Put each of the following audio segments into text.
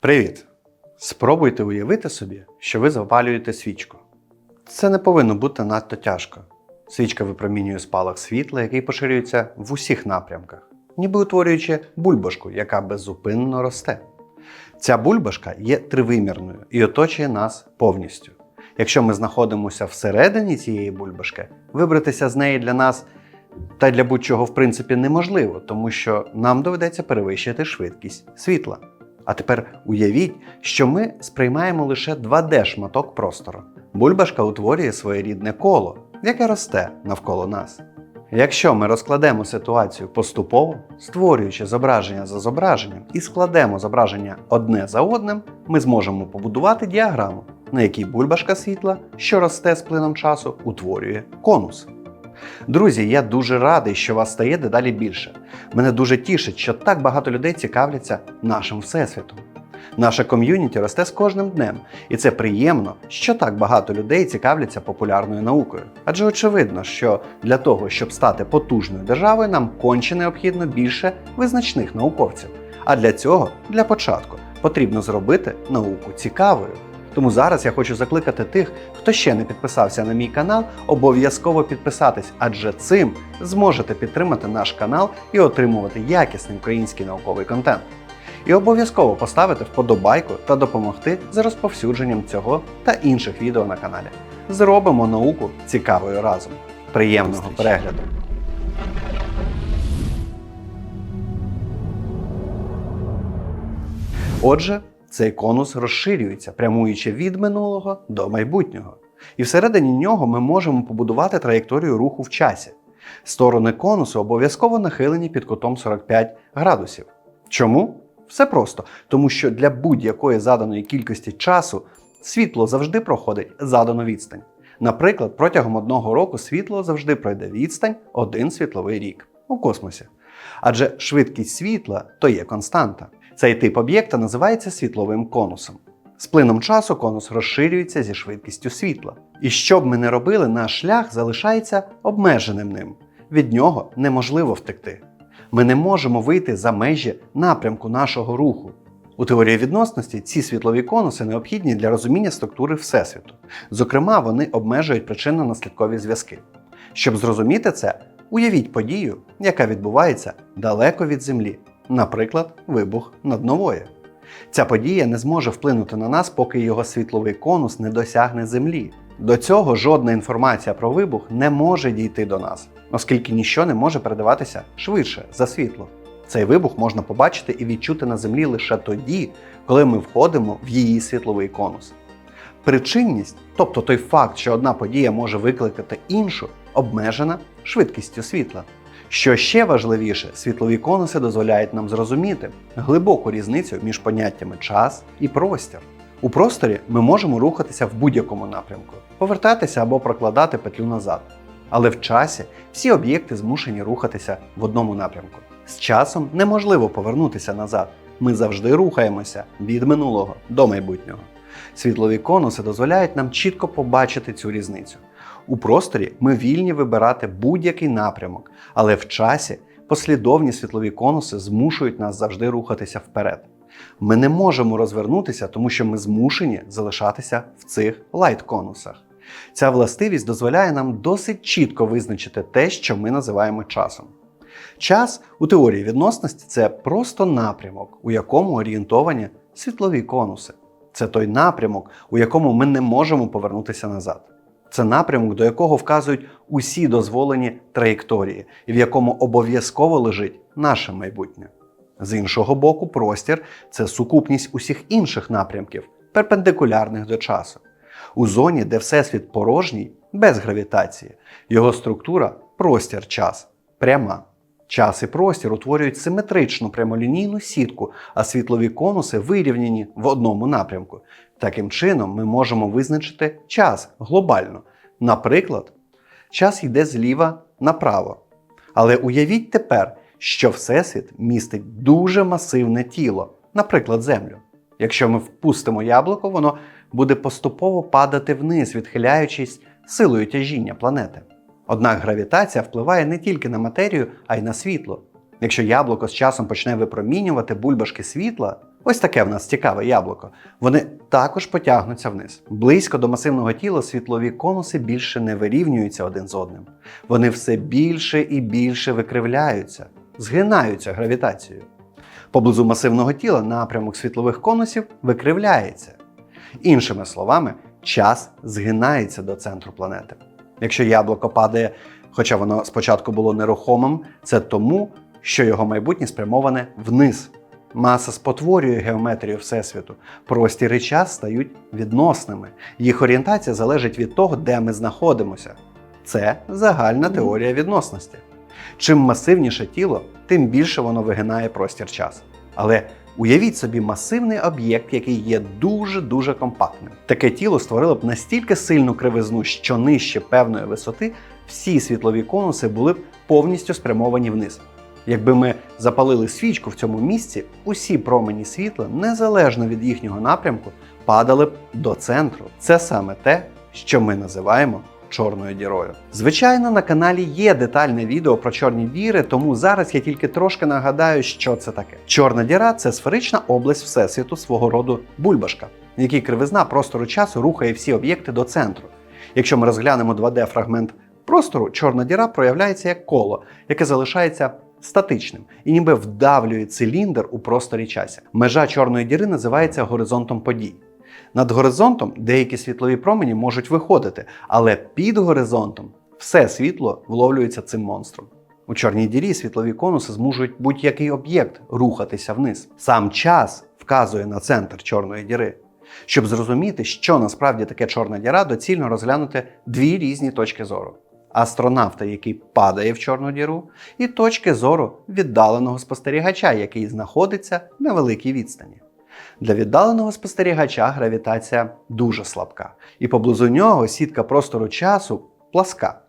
Привіт! Спробуйте уявити собі, що ви запалюєте свічку. Це не повинно бути надто тяжко. Свічка випромінює спалах світла, який поширюється в усіх напрямках, ніби утворюючи бульбашку, яка беззупинно росте. Ця бульбашка є тривимірною і оточує нас повністю. Якщо ми знаходимося всередині цієї бульбашки, вибратися з неї для нас та для будь-чого в принципі неможливо, тому що нам доведеться перевищити швидкість світла. А тепер уявіть, що ми сприймаємо лише 2D-шматок простору. Бульбашка утворює своєрідне коло, яке росте навколо нас. Якщо ми розкладемо ситуацію поступово, створюючи зображення за зображенням і складемо зображення одне за одним, ми зможемо побудувати діаграму, на якій бульбашка світла, що росте з плином часу, утворює конус. Друзі, я дуже радий, що вас стає дедалі більше. Мене дуже тішить, що так багато людей цікавляться нашим всесвітом. Наше ком'юніті росте з кожним днем, і це приємно, що так багато людей цікавляться популярною наукою. Адже очевидно, що для того, щоб стати потужною державою, нам конче необхідно більше визначних науковців. А для цього, для початку, потрібно зробити науку цікавою. Тому зараз я хочу закликати тих, хто ще не підписався на мій канал, обов'язково підписатись, адже цим зможете підтримати наш канал і отримувати якісний український науковий контент. І обов'язково поставити вподобайку та допомогти з розповсюдженням цього та інших відео на каналі. Зробимо науку цікавою разом. Приємного перегляду! Отже, цей конус розширюється, прямуючи від минулого до майбутнього. І всередині нього ми можемо побудувати траєкторію руху в часі. Сторони конусу обов'язково нахилені під кутом 45 градусів. Чому? Все просто, тому що для будь-якої заданої кількості часу світло завжди проходить задану відстань. Наприклад, протягом одного року світло завжди пройде відстань один світловий рік у космосі. Адже швидкість світла то є константа. Цей тип об'єкта називається світловим конусом. З плином часу конус розширюється зі швидкістю світла. І що б ми не робили, наш шлях залишається обмеженим ним. Від нього неможливо втекти. Ми не можемо вийти за межі напрямку нашого руху. У теорії відносності ці світлові конуси необхідні для розуміння структури Всесвіту. Зокрема, вони обмежують причинно-наслідкові зв'язки. Щоб зрозуміти це, уявіть подію, яка відбувається далеко від Землі, наприклад, вибух наднової. Ця подія не зможе вплинути на нас, поки його світловий конус не досягне Землі. До цього жодна інформація про вибух не може дійти до нас, оскільки ніщо не може передаватися швидше за світло. Цей вибух можна побачити і відчути на Землі лише тоді, коли ми входимо в її світловий конус. Причинність, тобто той факт, що одна подія може викликати іншу, обмежена швидкістю світла. Що ще важливіше, світлові конуси дозволяють нам зрозуміти глибоку різницю між поняттями час і простір. У просторі ми можемо рухатися в будь-якому напрямку, повертатися або прокладати петлю назад. Але в часі всі об'єкти змушені рухатися в одному напрямку. З часом неможливо повернутися назад. Ми завжди рухаємося від минулого до майбутнього. Світлові конуси дозволяють нам чітко побачити цю різницю. У просторі ми вільні вибирати будь-який напрямок, але в часі послідовні світлові конуси змушують нас завжди рухатися вперед. Ми не можемо розвернутися, тому що ми змушені залишатися в цих лайт-конусах. Ця властивість дозволяє нам досить чітко визначити те, що ми називаємо часом. Час у теорії відносності це просто напрямок, у якому орієнтовані світлові конуси. Це той напрямок, у якому ми не можемо повернутися назад. Це напрямок, до якого вказують усі дозволені траєкторії, і в якому обов'язково лежить наше майбутнє. З іншого боку, простір це сукупність усіх інших напрямків, перпендикулярних до часу. У зоні, де всесвіт порожній, без гравітації, його структура простір-час пряма. Час і простір утворюють симетричну прямолінійну сітку, а світлові конуси вирівняні в одному напрямку. Таким чином, ми можемо визначити час глобально. Наприклад, час йде зліва направо. Але уявіть тепер, що Всесвіт містить дуже масивне тіло, наприклад, Землю. Якщо ми впустимо яблуко, воно буде поступово падати вниз, відхиляючись силою тяжіння планети. Однак гравітація впливає не тільки на матерію, а й на світло. Якщо яблуко з часом почне випромінювати бульбашки світла, Ось таке в нас цікаве яблуко. Вони також потягнуться вниз. Близько до масивного тіла світлові конуси більше не вирівнюються один з одним. Вони все більше і більше викривляються, згинаються гравітацією. Поблизу масивного тіла напрямок світлових конусів викривляється. Іншими словами, час згинається до центру планети. Якщо яблуко падає, хоча воно спочатку було нерухомим, це тому, що його майбутнє спрямоване вниз. Маса спотворює геометрію Всесвіту. Простір і час стають відносними. Їх орієнтація залежить від того, де ми знаходимося. Це загальна теорія відносності. Чим масивніше тіло, тим більше воно вигинає простір час. Але уявіть собі масивний об'єкт, який є дуже-дуже компактним. Таке тіло створило б настільки сильну кривизну, що нижче певної висоти всі світлові конуси були б повністю спрямовані вниз. Якби ми запалили свічку в цьому місці, усі промені світла, незалежно від їхнього напрямку, падали б до центру. Це саме те, що ми називаємо чорною дірою. Звичайно, на каналі є детальне відео про чорні діри, тому зараз я тільки трошки нагадаю, що це таке. Чорна діра це сферична область всесвіту свого роду бульбашка, в якій кривизна простору часу рухає всі об'єкти до центру. Якщо ми розглянемо 2D-фрагмент простору, чорна діра проявляється як коло, яке залишається статичним і ніби вдавлює циліндр у просторі часі. Межа чорної діри називається горизонтом подій. Над горизонтом деякі світлові промені можуть виходити, але під горизонтом все світло вловлюється цим монстром. У чорній дірі світлові конуси змушують будь-який об'єкт рухатися вниз. Сам час вказує на центр чорної діри. Щоб зрозуміти, що насправді таке чорна діра, доцільно розглянути дві різні точки зору: астронавта, який падає в чорну діру, і точки зору віддаленого спостерігача, який знаходиться на великій відстані. Для віддаленого спостерігача гравітація дуже слабка, і поблизу нього сітка простору часу пласка.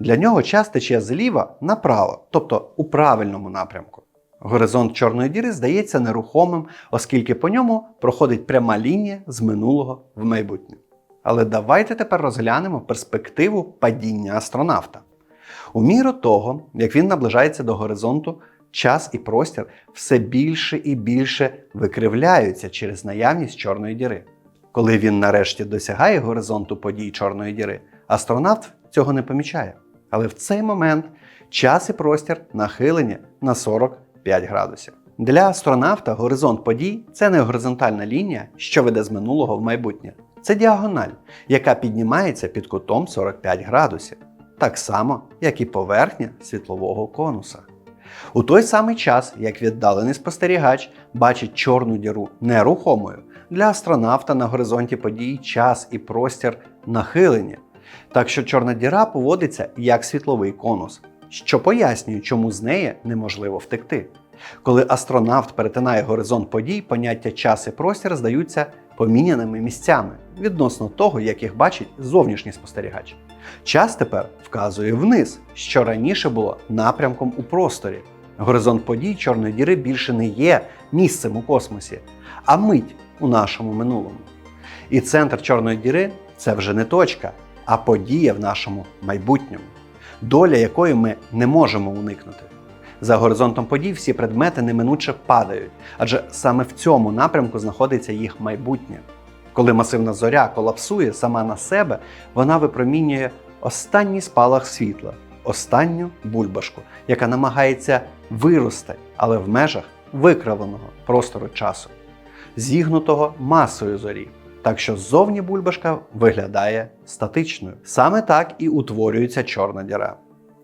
Для нього час тече зліва направо, тобто у правильному напрямку. Горизонт Чорної діри здається нерухомим, оскільки по ньому проходить пряма лінія з минулого в майбутнє. Але давайте тепер розглянемо перспективу падіння астронавта. У міру того, як він наближається до горизонту, час і простір все більше і більше викривляються через наявність чорної діри. Коли він нарешті досягає горизонту подій чорної діри, астронавт цього не помічає. Але в цей момент час і простір нахилені на 45 градусів. Для астронавта горизонт подій це не горизонтальна лінія, що веде з минулого в майбутнє. Це діагональ, яка піднімається під кутом 45 градусів, так само, як і поверхня світлового конуса. У той самий час, як віддалений спостерігач бачить чорну діру нерухомою, для астронавта на горизонті подій час і простір нахилені. Так що чорна діра поводиться як світловий конус, що пояснює, чому з неї неможливо втекти. Коли астронавт перетинає горизонт подій, поняття час і простір здаються поміняними місцями відносно того, як їх бачить зовнішній спостерігач. Час тепер вказує вниз, що раніше було напрямком у просторі. Горизонт подій Чорної діри більше не є місцем у космосі, а мить у нашому минулому. І центр Чорної діри це вже не точка, а подія в нашому майбутньому, доля якої ми не можемо уникнути. За горизонтом подій всі предмети неминуче падають, адже саме в цьому напрямку знаходиться їх майбутнє. Коли масивна зоря колапсує сама на себе, вона випромінює останній спалах світла, останню бульбашку, яка намагається вирости, але в межах викривленого простору часу, зігнутого масою зорі. Так що ззовні бульбашка виглядає статичною. Саме так і утворюється чорна діра.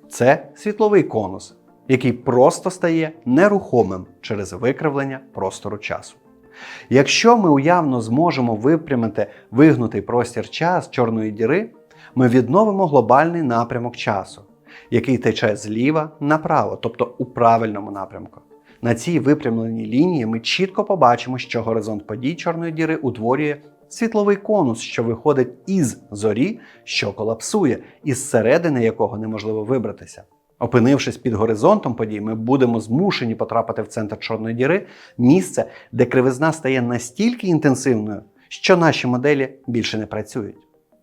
Це світловий конус, який просто стає нерухомим через викривлення простору часу. Якщо ми уявно зможемо випрямити вигнутий простір час чорної діри, ми відновимо глобальний напрямок часу, який тече зліва направо, тобто у правильному напрямку. На цій випрямленій лінії ми чітко побачимо, що горизонт подій чорної діри утворює світловий конус, що виходить із зорі, що колапсує, із середини якого неможливо вибратися. Опинившись під горизонтом подій, ми будемо змушені потрапити в центр чорної діри, місце, де кривизна стає настільки інтенсивною, що наші моделі більше не працюють.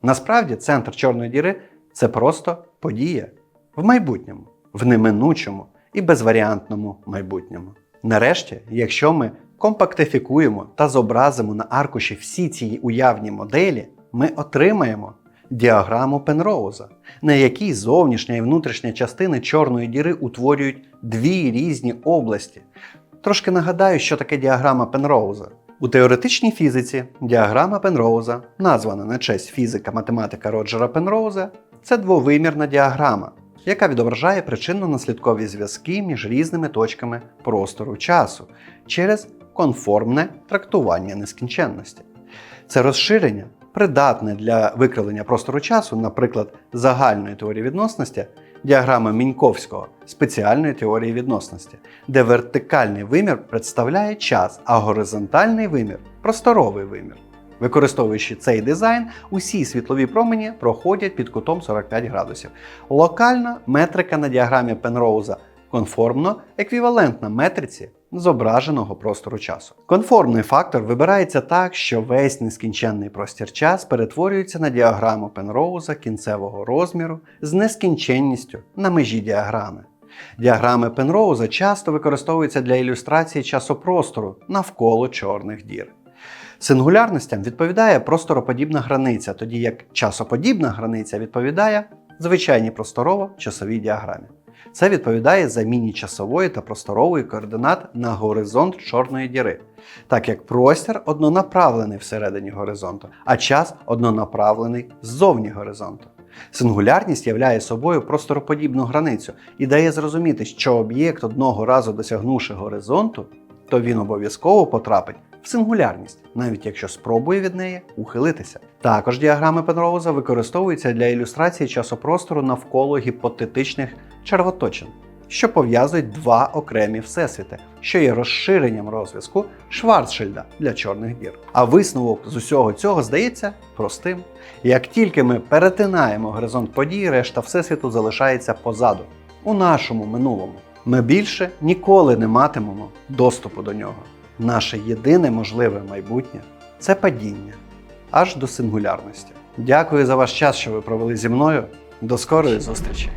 Насправді, центр чорної діри це просто подія в майбутньому, в неминучому і безваріантному майбутньому. Нарешті, якщо ми компактифікуємо та зобразимо на аркуші всі ці уявні моделі, ми отримаємо діаграму Пенроуза, на якій зовнішня і внутрішня частини чорної діри утворюють дві різні області. Трошки нагадаю, що таке діаграма Пенроуза. У теоретичній фізиці діаграма Пенроуза, названа на честь фізика-математика Роджера Пенроуза, це двовимірна діаграма, яка відображає причинно-наслідкові зв'язки між різними точками простору часу через конформне трактування нескінченності. Це розширення придатне для викривлення простору часу, наприклад, загальної теорії відносності, діаграми Міньковського спеціальної теорії відносності, де вертикальний вимір представляє час, а горизонтальний вимір просторовий вимір. Використовуючи цей дизайн, усі світлові промені проходять під кутом 45 градусів. Локальна метрика на діаграмі Пенроуза конформно еквівалентна метриці зображеного простору часу. Конформний фактор вибирається так, що весь нескінченний простір час перетворюється на діаграму Пенроуза кінцевого розміру з нескінченністю на межі діаграми. Діаграми Пенроуза часто використовуються для ілюстрації часопростору навколо чорних дір. Сингулярностям відповідає простороподібна границя, тоді як часоподібна границя відповідає звичайній просторово-часовій діаграмі. Це відповідає заміні часової та просторової координат на горизонт чорної діри, так як простір однонаправлений всередині горизонту, а час однонаправлений ззовні горизонту. Сингулярність являє собою простороподібну границю і дає зрозуміти, що об'єкт одного разу досягнувши горизонту, то він обов'язково потрапить в сингулярність, навіть якщо спробує від неї ухилитися. Також діаграми Пенроуза використовуються для ілюстрації часопростору навколо гіпотетичних червоточин, що пов'язують два окремі всесвіти, що є розширенням розв'язку Шварцшильда для чорних дір. А висновок з усього цього здається простим. Як тільки ми перетинаємо горизонт подій, решта всесвіту залишається позаду, у нашому минулому. Ми більше ніколи не матимемо доступу до нього. Наше єдине можливе майбутнє це падіння аж до сингулярності. Дякую за ваш час, що ви провели зі мною. До скорої зустрічі!